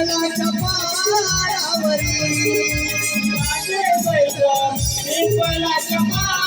विठ्ठलाच्या पायावरी माझे बैल विठ्ठलाच्या पाया